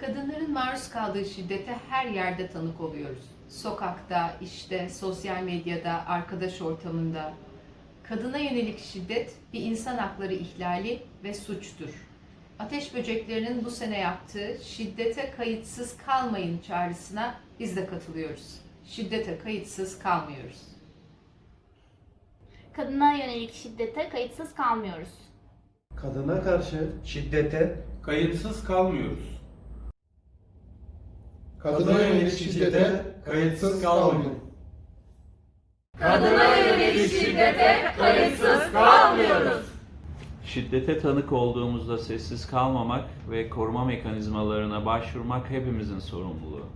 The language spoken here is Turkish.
Kadınların maruz kaldığı şiddete her yerde tanık oluyoruz. Sokakta, işte, sosyal medyada, arkadaş ortamında. Kadına yönelik şiddet bir insan hakları ihlali ve suçtur. Ateş böceklerinin bu sene yaptığı şiddete kayıtsız kalmayın çağrısına biz de katılıyoruz. Şiddete kayıtsız kalmıyoruz. Kadına yönelik şiddete kayıtsız kalmıyoruz. Kadına karşı Şiddete Kayıtsız kalmıyoruz. Kadına yönelik şiddete kayıtsız kalmayın. Kadına yönelik şiddete kayıtsız kalmıyoruz. Şiddete tanık olduğumuzda sessiz kalmamak ve koruma mekanizmalarına başvurmak hepimizin sorumluluğu.